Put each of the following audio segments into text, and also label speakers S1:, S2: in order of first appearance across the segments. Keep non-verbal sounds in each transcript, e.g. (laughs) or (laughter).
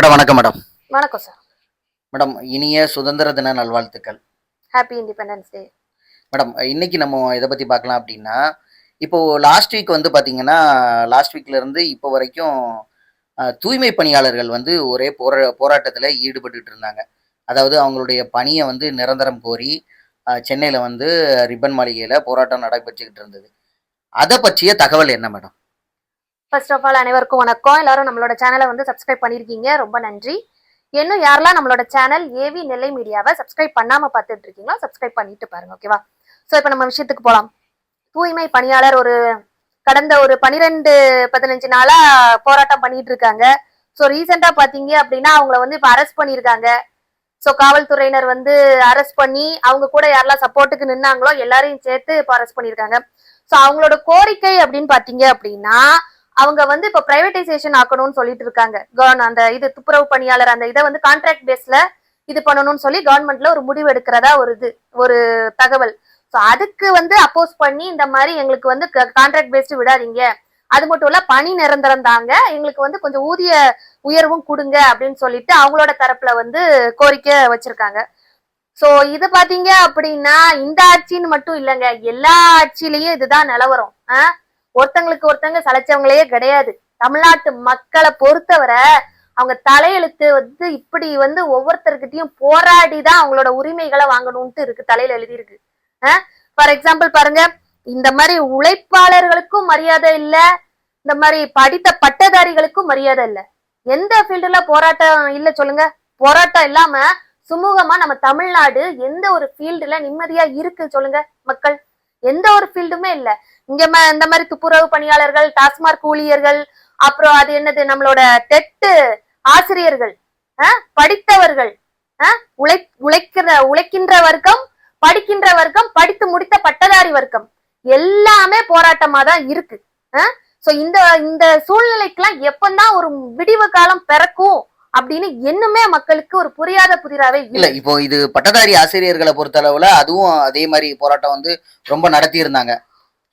S1: Madam வணக்கம் madam.
S2: வணக்கம் sir.
S1: Madam இனிய சுதந்திர தின நல்வாழ்த்துக்கள்.
S2: ஹாப்பி இண்டிபெண்டன்ஸ் டே
S1: மேடம் இன்னைக்கு நம்ம இதை பற்றி பார்க்கலாம் அப்படின்னா இப்போ லாஸ்ட் வீக் வந்து பார்த்தீங்கன்னா லாஸ்ட் வீக்ல இருந்து இப்போ வரைக்கும் தூய்மை பணியாளர்கள் வந்து ஒரே போரா போராட்டத்தில் ஈடுபட்டுட்டு இருந்தாங்க. அதாவது அவங்களுடைய பணியை வந்து நிரந்தரம் கோரி சென்னையில் வந்து ரிப்பன் மாளிகையில் போராட்டம் நடைபெற்றுக்கிட்டு இருந்தது. அதை பற்றிய தகவல் என்ன மேடம்?
S2: ஃபர்ஸ்ட் ஆஃப் ஆல் அனைவருக்கும் வணக்கம். எல்லாரும் நம்மளோட சேனலை வந்து சப்ஸ்கிரைப் பண்ணியிருக்கீங்க ரொம்ப நன்றி. இன்னும் யாரெல்லாம் நம்மளோட சேனல் ஏவி நெல்லை மீடியாவை சப்ஸ்கிரைப் பண்ணாம பார்த்துட்டு இருக்கீங்களோ சப்ஸ்கிரைப் பண்ணிட்டு பாருங்க ஓகேவா ஸோ இப்போ நம்ம விஷயத்துக்கு போகலாம் தூய்மை பணியாளர் ஒரு கடந்த ஒரு பனிரெண்டு பதினஞ்சு நாளா போராட்டம் பண்ணிட்டு இருக்காங்க. ஸோ ரீசெண்டா பார்த்தீங்க அப்படின்னா அவங்கள வந்து இப்போ அரெஸ்ட் பண்ணியிருக்காங்க ஸோ காவல்துறையினர் வந்து அரெஸ்ட் பண்ணி அவங்க கூட யாரெல்லாம் சப்போர்ட்டுக்கு நின்னாங்களோ எல்லாரையும் சேர்த்து இப்போ அரெஸ்ட் பண்ணியிருக்காங்க ஸோ அவங்களோட கோரிக்கை அப்படின்னு பார்த்தீங்க அப்படின்னா அவங்க வந்து இப்போ பிரைவேடைசேஷன் ஆக்கணும்னு சொல்லிட்டு இருக்காங்க. அந்த இது துப்புரவு பணியாளர் அந்த இதை வந்து கான்ட்ராக்ட் பேஸ்ல இது பண்ணணும்னு சொல்லி கவர்மெண்ட்ல ஒரு முடிவு எடுக்கிறதா ஒரு இது ஒரு தகவல். ஸோ அதுக்கு வந்து அப்போஸ் பண்ணி இந்த மாதிரி எங்களுக்கு வந்து கான்ட்ராக்ட் பேஸ்டு விடாதீங்க. அது மட்டும் இல்ல பணி நிரந்தரம் தாங்க. எங்களுக்கு வந்து கொஞ்சம் ஊதிய உயர்வும் கொடுங்க அப்படின்னு சொல்லிட்டு அவங்களோட தரப்புல வந்து கோரிக்கை வச்சிருக்காங்க. சோ இது பாத்தீங்க அப்படின்னா இந்த ஆட்சின்னு மட்டும் இல்லைங்க. எல்லா ஆட்சியிலயும் இதுதான் நிலவரம். ஆஹ் ஒருத்தங்களுக்கு ஒருத்தங்க சளைச்சவங்களே கிடையாது. தமிழ்நாட்டு மக்களை பொறுத்தவரை அவங்க தலையெழுத்து வந்து இப்படி வந்து ஒவ்வொருத்தர்கிட்டயும் போராடி தான் அவங்களோட உரிமைகளை வாங்கணும்ட்டு இருக்கு தலையில எழுதியிருக்கு. ஃபார் எக்ஸாம்பிள் பாருங்க இந்த மாதிரி உழைப்பாளர்களுக்கும் மரியாதை இல்ல இந்த மாதிரி படித்த பட்டதாரிகளுக்கும் மரியாதை இல்ல. எந்த ஃபீல்டுல போராட்டம் இல்ல சொல்லுங்க. போராட்டம் இல்லாம சுமூகமா நம்ம தமிழ்நாடு எந்த ஒரு ஃபீல்டுல நிம்மதியா இருக்கு சொல்லுங்க மக்கள். எந்த ஒரு ஃபீல்டுமே இல்ல. இங்க இந்த மாதிரி துப்புரவு பணியாளர்கள் டாஸ்மார்க் ஊழியர்கள் அப்புறம் அது என்னது நம்மளோட டெட்டு ஆசிரியர்கள் படித்தவர்கள் உழை உழைக்கிற உழைக்கின்ற வர்க்கம் படிக்கின்ற வர்க்கம் படித்து முடித்த பட்டதாரி வர்க்கம். எல்லாமே போராட்டமா தான் இருக்கு. சோ இந்த இந்த சூழ்நிலைக்கெல்லாம் எப்பந்தான் ஒரு விடிவு காலம் பிறக்கும்? அப்படின்னு இன்னுமே மக்களுக்கு ஒரு புரியாத புதிராவே
S1: இல்ல. இப்போ இது பட்டதாரி ஆசிரியர்களை பொறுத்தளவுல அதுவும் அதே மாதிரி போராட்டம் வந்து ரொம்ப நடத்தி இருந்தாங்க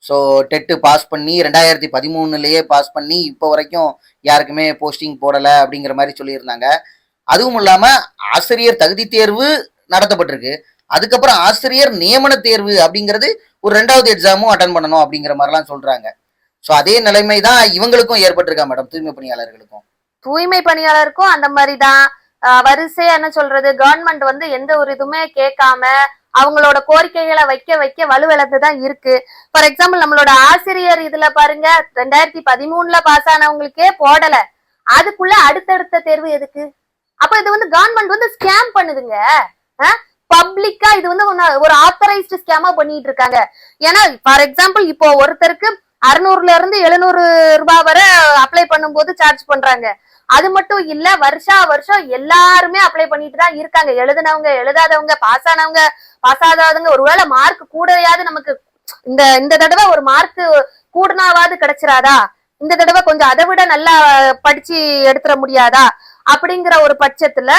S1: ஸோ டெட்டு பாஸ் பண்ணி ரெண்டாயிரத்தி பதிமூணுலேயே பாஸ் பண்ணி இப்போ வரைக்கும் யாருக்குமே போஸ்டிங் போடலை அப்படிங்கிற மாதிரி சொல்லியிருந்தாங்க. அதுவும் இல்லாமல் ஆசிரியர் தகுதி தேர்வு நடத்தப்பட்டிருக்கு. அதுக்கப்புறம் ஆசிரியர் நியமன தேர்வு அப்படிங்கிறது ஒரு ரெண்டாவது எக்ஸாமும் அட்டன் பண்ணணும் அப்படிங்கிற மாதிரிலாம் சொல்கிறாங்க ஸோ அதே நிலைமை தான் இவங்களுக்கும் ஏற்பட்டிருக்கா மேடம் தூய்மை பணியாளர்களுக்கும்.
S2: தூய்மை பணியாளருக்கும் அந்த மாதிரிதான். ஆஹ் வரிசையா என்ன சொல்றது? கவர்மெண்ட் வந்து எந்த ஒரு இதுவுமே கேட்காம அவங்களோட கோரிக்கைகளை வைக்க வைக்க வலுவிழந்து தான் இருக்கு. ஃபார் எக்ஸாம்பிள் நம்மளோட ஆசிரியர் இதுல பாருங்க ரெண்டாயிரத்தி பதிமூணுல பாஸ் ஆனவங்களுக்கே போடல. அதுக்குள்ள அடுத்தடுத்த தேர்வு எதுக்கு? அப்ப இது வந்து கவர்மெண்ட் வந்து ஸ்கேம் பண்ணுதுங்க. பப்ளிக்கா இது வந்து ஒரு ஆத்தரைஸ்டு ஸ்கேமா பண்ணிட்டு இருக்காங்க. ஏன்னா ஃபார் எக்ஸாம்பிள் இப்போ ஒருத்தருக்கு அறுநூறுல இருந்து எழுநூறு ரூபாய் வரை அப்ளை பண்ணும்போது சார்ஜ் பண்றாங்க. அது மட்டும் இல்ல வருஷா வருஷம் எல்லாருமே அப்ளை பண்ணிட்டு தான் இருக்காங்க. எழுதுனவங்க எழுதாதவங்க பாஸ் ஆனவங்க பாஸ் ஆகாதவங்க ஒருவேளை மார்க் கூடயாவது நமக்கு இந்த இந்த தடவை ஒரு மார்க் கூடுனாவாது கிடைச்சிராதா? இந்த தடவை கொஞ்சம் அதை விட நல்லா படிச்சு எடுத்துட முடியாதா? அப்படிங்கிற ஒரு பட்சத்துல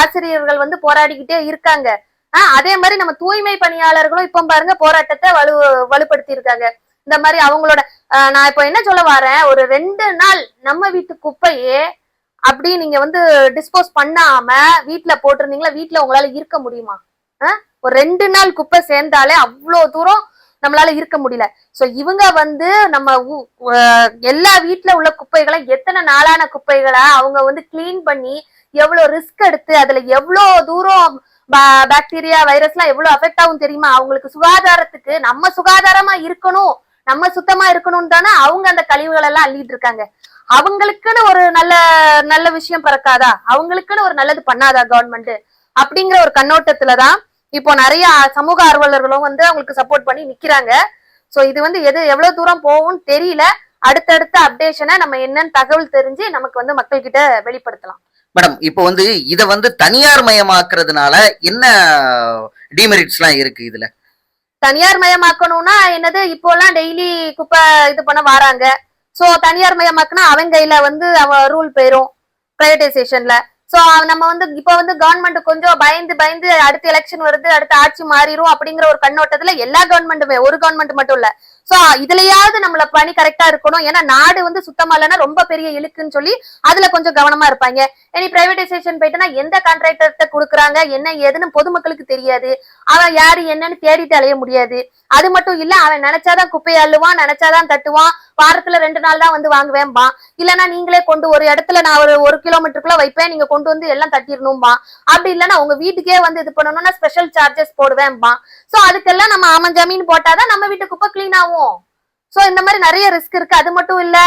S2: ஆசிரியர்கள் வந்து போராடிக்கிட்டே இருக்காங்க. ஆஹ் அதே மாதிரி நம்ம தூய்மை பணியாளர்களும் இப்ப பாருங்க போராட்டத்தை வலு வலுப்படுத்தி இருக்காங்க இந்த மாதிரி அவங்களோட நான் இப்போ என்ன சொல்ல வரேன்? ஒரு ரெண்டு நாள் நம்ம வீட்டு குப்பையே அப்படி நீங்க வந்து டிஸ்போஸ் பண்ணாம வீட்டுல போட்டிருந்தீங்களா? வீட்டுல உங்களால இருக்க முடியுமா? ஒரு ரெண்டு நாள் குப்பை சேர்ந்தாலே அவ்வளோ தூரம் நம்மளால இருக்க முடியல. சோ இவங்க வந்து நம்ம எல்லா வீட்டில் உள்ள குப்பைகளை எத்தனை நாளான குப்பைகளை அவங்க வந்து க்ளீன் பண்ணி எவ்வளவு ரிஸ்க் எடுத்து அதுல எவ்வளோ தூரம் பாக்டீரியா வைரஸ்லாம் எவ்வளவு அஃபெக்ட் ஆகும் தெரியுமா? அவங்களுக்கு சுகாதாரத்துக்கு நம்ம சுகாதாரமா இருக்கணும். நம்ம சுத்தமா இருக்கணும்னு தானே அவங்க அந்த கழிவுகள் எல்லாம் அள்ளிட்டு இருக்காங்க. அவங்களுக்குன்னு ஒரு நல்ல நல்ல விஷயம் பிறக்காதா? அவங்களுக்குன்னு ஒரு நல்லது பண்ணாதா கவர்மெண்ட் அப்படிங்கிற ஒரு கண்ணோட்டத்துலதான் இப்போ நிறைய சமூக ஆர்வலர்களும் வந்து அவங்களுக்கு சப்போர்ட் பண்ணி நிக்கிறாங்க. சோ இது வந்து எது எவ்வளவு தூரம் போகும்னு தெரியல. அடுத்தடுத்த அப்டேஷனை நம்ம என்னன்னு தகவல் தெரிஞ்சு நமக்கு வந்து மக்கள் கிட்ட வெளிப்படுத்தலாம்.
S1: மேடம் இப்போ வந்து இதை வந்து தனியார் மயமாக்குறதுனால என்ன டிமெரிட்ஸ்லாம் இருக்கு இதுல?
S2: தனியார் மயமாக்கணும்னா என்னது இப்போலாம் டெய்லி குப்பை இது பண்ண வராங்க. சோ தனியார் மயமாக்குனா அவன் கையில வந்து அவன் ரூல் போயிரும் பிரைவேடைசேஷன்ல சோ நம்ம வந்து இப்ப வந்து கவர்மெண்ட் கொஞ்சம் பயந்து பயந்து அடுத்த எலெக்ஷன் வருது அடுத்த ஆட்சி மாறிடும் அப்படிங்கிற ஒரு கண்ணோட்டத்துல எல்லா கவர்மெண்ட்டுமே ஒரு கவர்மெண்ட் மட்டும் இல்ல. சோ இதுலயாவது நம்மள பணி கரெக்டா இருக்கணும். ஏன்னா நாடு வந்து சுத்தமா இல்லைன்னா ரொம்ப பெரிய இழுக்குன்னு சொல்லி அதுல கொஞ்சம் கவனமா இருப்பாங்க. இனி பிரைவேடைசேஷன் போயிட்டுனா எந்த கான்ட்ராக்டர்கிட்ட கொடுக்குறாங்க? என்ன ஏதுன்னு பொதுமக்களுக்கு தெரியாது. அவன் யாரு என்னன்னு தேடிட்டு அலைய முடியாது. அது மட்டும் இல்ல அவன் நினைச்சாதான் குப்பையை அள்ளுவான் நினைச்சாதான் தட்டுவான். வாரத்துல ரெண்டு நாள் தான் வந்து வாங்குவேன்பா. இல்லைன்னா நீங்களே கொண்டு ஒரு இடத்துல நான் ஒரு ஒரு கிலோமீட்டருக்குள்ள வைப்பேன் நீங்க கொண்டு வந்து எல்லாம் தட்டிடணும்பா. அப்படி இல்லைன்னா உங்க வீட்டுக்கே வந்து இது பண்ணணும்னா ஸ்பெஷல் சார்ஜஸ் போடுவேன்பா. சோ அதுக்கெல்லாம் நம்ம ஆமன் ஜமீன் போட்டாதான் நம்ம வீட்டு குப்பை கிளீன் ஆகும். சோ இந்த மாதிரி நிறைய ரிஸ்க் இருக்கு. அது மட்டும் இல்ல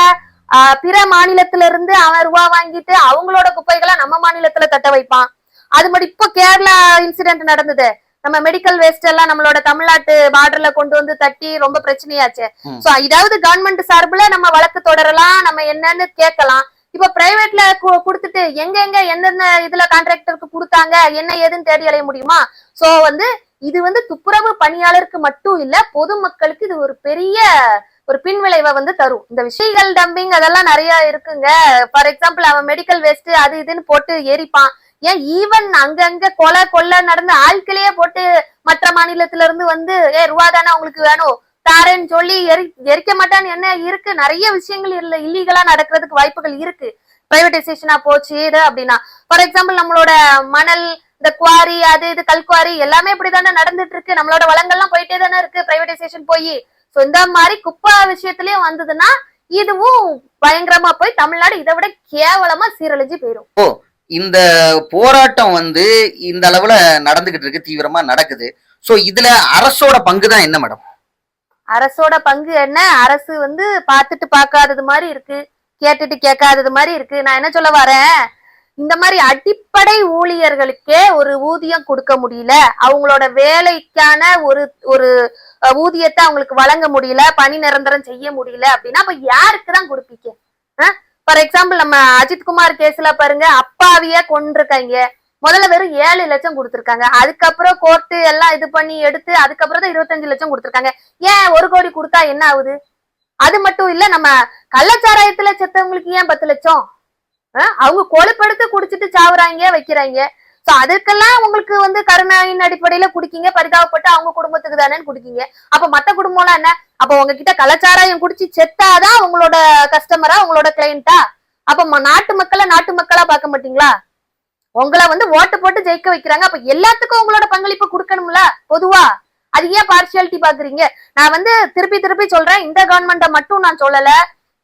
S2: பிற மாநிலத்துல இருந்து அவன் ரூபா வாங்கிட்டு அவங்களோட குப்பைகளை நம்ம மாநிலத்துல தட்ட வைப்பான். அது மட்டும் இப்போ கேரளா இன்சிடென்ட் நடந்தது. நம்ம மெடிக்கல் வேஸ்ட் எல்லாம் நம்மளோட தமிழ்நாட்டு பார்டர்ல கொண்டு வந்து தட்டி ரொம்ப பிரச்சனையாச்சு. சோ இதாவது கவர்மெண்ட் சார்புல நம்ம வழக்கு தொடரலாம் நம்ம என்னன்னு கேட்கலாம். இப்ப பிரைவேட்ல கொடுத்துட்டு எங்க எங்க எந்தெந்த இதுல கான்ட்ராக்டருக்கு கொடுத்தாங்க என்ன ஏதுன்னு தேடி அலைய முடியுமா? சோ வந்து இது வந்து துப்புரவு பணியாளருக்கு மட்டும் இல்ல பொதுமக்களுக்கு இது ஒரு பெரிய ஒரு பின்விளைவை வந்து தரும். இந்த விஷயங்கள் டம்பிங் அதெல்லாம் நிறைய இருக்குங்க. ஃபார் எக்ஸாம்பிள் அவன் மெடிக்கல் வேஸ்ட் அது இதுன்னு போட்டு எரிப்பான். ஏன் ஈவன் அங்கங்க கொலை கொள்ளை நடந்து ஆட்களையே போட்டு மற்ற மாநிலத்துல இருந்து வந்து ஏ ரூபா தானே உங்களுக்கு வேணும்? தாரேன்னு சொல்லி எரி எரிக்க மாட்டான்னு என்ன இருக்கு? நிறைய விஷயங்கள் இல்ல இல்லீகலா நடக்கிறதுக்கு வாய்ப்புகள் இருக்கு. பிரைவேடைசேஷனா போச்சு இது அப்படின்னா. ஃபார் எக்ஸாம்பிள் நம்மளோட மணல் இந்த குவாரி அது இது கல்குவாரி எல்லாமே இப்படிதானே நடந்துட்டு இருக்கு. நம்மளோட வளங்கள்லாம் போயிட்டே தானே இருக்கு. பிரைவேடைசேஷன் போய் சோ இந்த மாதிரி குப்பை விஷயத்திலயும் வந்ததுன்னா இதுவும் பயங்கரமா போய் தமிழ்நாடு இதை விட கேவலமா சீரழிஞ்சு போயிடும்
S1: இந்த போராட்டம் வந்து இந்த அளவுல நடந்துகிட்டு இருக்கு தீவிரமா நடக்குது. சோ இதுல அரசோட பங்கு தான் என்ன மேடம்?
S2: அரசோட பங்கு என்ன? அரசு வந்து பார்த்துட்டு பார்க்காதது மாதிரி இருக்கு கேட்டுட்டு கேட்காதது மாதிரி இருக்கு. நான் என்ன சொல்ல வரேன்? இந்த மாதிரி அடிப்படை ஊழியர்களுக்கே ஒரு ஊதியம் கொடுக்க முடியல. அவங்களோட வேலைக்கான ஒரு ஒரு ஊதியத்தை அவங்களுக்கு வழங்க முடியல. பணி நிரந்தரம் செய்ய முடியல அப்படின்னா அப்ப யாருக்கு தான் கொடுப்பீங்க? ஃபார் எக்ஸாம்பிள் நம்ம அஜித்குமார் கேஸ்ல பாருங்க அப்பாவிய கொண்டிருக்காங்க முதல்ல வெறும் ஏழு லட்சம் கொடுத்துருக்காங்க. அதுக்கப்புறம் கோர்ட்டு எல்லாம் இது பண்ணி எடுத்து அதுக்கப்புறம் தான் இருபத்தஞ்சு லட்சம் கொடுத்துருக்காங்க. ஏன் ஒரு கோடி கொடுத்தா என்ன ஆகுது? அது மட்டும் இல்ல நம்ம கள்ளச்சாராயத்துல செத்தவங்களுக்கு ஏன் பத்து லட்சம்? அவங்க கொழுப்பெடுத்து குடிச்சிட்டு சாவுறாங்க வைக்கிறாங்க. சோ அதுக்கெல்லாம் உங்களுக்கு வந்து கருணையின் அடிப்படையில குடிக்கீங்க பரிதாபப்பட்டு அவங்க குடும்பத்துக்கு தானே குடிக்கீங்க. அப்ப மத்த குடும்பம்லாம் என்ன? அப்ப உங்ககிட்ட கலாச்சாராயம் குடிச்சு செத்தாதான் உங்களோட கஸ்டமரா உங்களோட கிளைண்டா அப்ப நாட்டு மக்களை நாட்டு மக்களா பார்க்க மாட்டீங்களா? உங்களை வந்து ஓட்டு போட்டு ஜெயிக்க வைக்கிறாங்க. அப்ப எல்லாத்துக்கும் உங்களோட பங்களிப்பு கொடுக்கணும்ல பொதுவா? அது ஏன் பார்சியாலிட்டி பாக்குறீங்க நான் வந்து திருப்பி திருப்பி சொல்றேன் இந்த கவர்மெண்ட்டை மட்டும் நான் சொல்லல.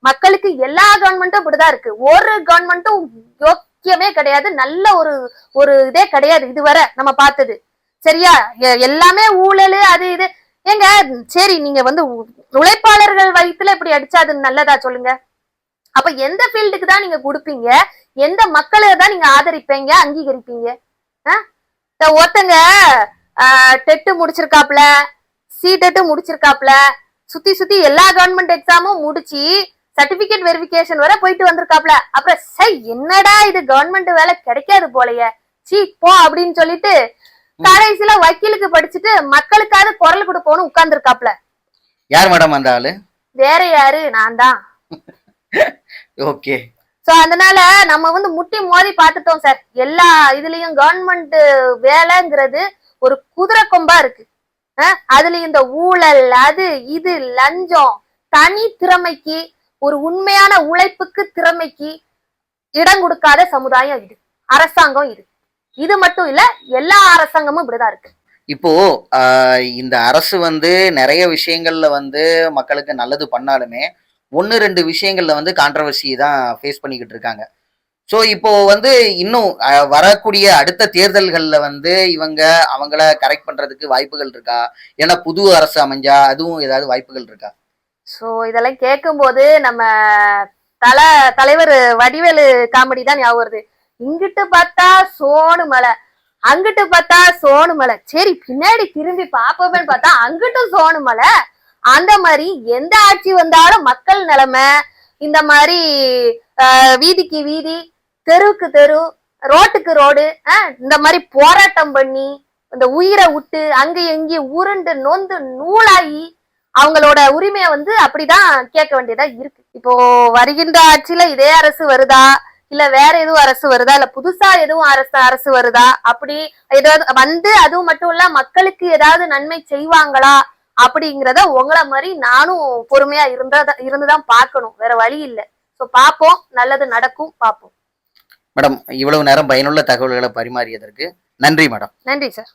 S2: மக்களுக்கு எல்லா கவர்மெண்ட்டும் இப்படிதான் இருக்கு. ஒரு கவர்மெண்ட்டும் யோக்கியமே கிடையாது. நல்ல ஒரு ஒரு இதே கிடையாது இதுவரை நம்ம பார்த்தது. சரியா? எ- எல்லாமே ஊழல் அது இது. ஏங்க சரி நீங்க வந்து உழைப்பாளர்கள் வயிற்றுல இப்படி அடிச்சா அது நல்லதா சொல்லுங்க. அப்ப எந்த ஃபீல்டுக்கு தான் நீங்க கொடுப்பீங்க? எந்த மக்களை தான் நீங்க ஆதரிப்பீங்க அங்கீகரிப்பீங்க? ஆ? ஒருத்தங்க டெட்டு முடிச்சிருக்காப்ல சி டெட்டு முடிச்சிருக்காப்ல சுத்தி சுத்தி எல்லா கவர்மெண்ட் எக்ஸாமும் முடிச்சு சர்டிபிகேட் வெரிஃபிகேஷன் வரை போயிட்டு வந்திருக்காப்ல. அப்புறம் சை என்னடா இது? கவர்மெண்ட் வேலை கிடைக்காது போலயே. சீ போ அப்படின்னு சொல்லிட்டு கடைசியில வக்கீலுக்கு படிச்சுட்டு மக்களுக்காவது குரல் கொடுப்போம்னு உட்கார்ந்துருக்காப்ல.
S1: யார் மேடம் அந்த ஆளு?
S2: வேற யாரு? நான் தான். (laughs)
S1: ஓகே
S2: சோ அதனால நம்ம வந்து முட்டி மோதி பார்த்துட்டோம் சார் எல்லா இதுலயும் கவர்மெண்ட் வேலைங்கிறது ஒரு குதிரை கொம்பா இருக்கு. அதுல இந்த ஊழல் அது இது லஞ்சம் தனி திறமைக்கு ஒரு உண்மையான உழைப்புக்கு திறமைக்கு இடம் கொடுக்காத சமுதாயம் இது. அரசாங்கம் இது. இது மட்டும் இல்ல எல்லா அரசாங்கமும் இப்படிதான் இருக்கு.
S1: இப்போ இந்த அரசு வந்து நிறைய விஷயங்கள்ல வந்து மக்களுக்கு நல்லது பண்ணாலுமே ஒன்று ரெண்டு விஷயங்கள்ல வந்து கான்ட்ரவர்சி தான் ஃபேஸ் பண்ணிக்கிட்டு இருக்காங்க. ஸோ இப்போ வந்து இன்னும் வரக்கூடிய அடுத்த தேர்தல்களில் வந்து இவங்க அவங்கள கரெக்ட் பண்றதுக்கு வாய்ப்புகள் இருக்கா? ஏன்னா புது அரசு அமைஞ்சா அதுவும் ஏதாவது வாய்ப்புகள் இருக்கா?
S2: ஸோ இதெல்லாம் கேட்கும்போது நம்ம தல தலைவர் வடிவேலு காமெடி தான் ஞாபகம் வருது. இங்கிட்டு பார்த்தா சோனு மலை அங்கிட்டு பார்த்தா சோனு மலை. சரி பின்னாடி திரும்பி பார்ப்போமேன்னு பார்த்தா அங்கிட்டும் சோனு மலை. அந்த மாதிரி எந்த ஆட்சி வந்தாலும் மக்கள் நிலைமை இந்த மாதிரி வீதிக்கு வீதி தெருவுக்கு தெரு ரோட்டுக்கு ரோடு இந்த மாதிரி போராட்டம் பண்ணி இந்த உயிரை விட்டு அங்கே எங்கேயும் உருண்டு நொந்து நூலாகி அவங்களோட உரிமையை வந்து அப்படிதான் கேட்க வேண்டியதா இருக்கு. இப்போ வருகின்ற ஆட்சியில இதே அரசு வருதா? இல்ல வேற எதுவும் அரசு வருதா? இல்ல புதுசா எதுவும் அரசு அரசு வருதா? அப்படி ஏதாவது வந்து அதுவும் மட்டும் இல்ல மக்களுக்கு ஏதாவது நன்மை செய்வாங்களா? அப்படிங்கிறத உங்களை மாதிரி நானும் பொறுமையா இருந்தா இருந்துதான் பார்க்கணும். வேற வழி இல்லை. ஸோ பார்ப்போம். நல்லது நடக்கும். பார்ப்போம்.
S1: மேடம் இவ்வளவு நேரம் பயனுள்ள தகவல்களை பரிமாறியதற்கு நன்றி மேடம்.
S2: நன்றி சார்.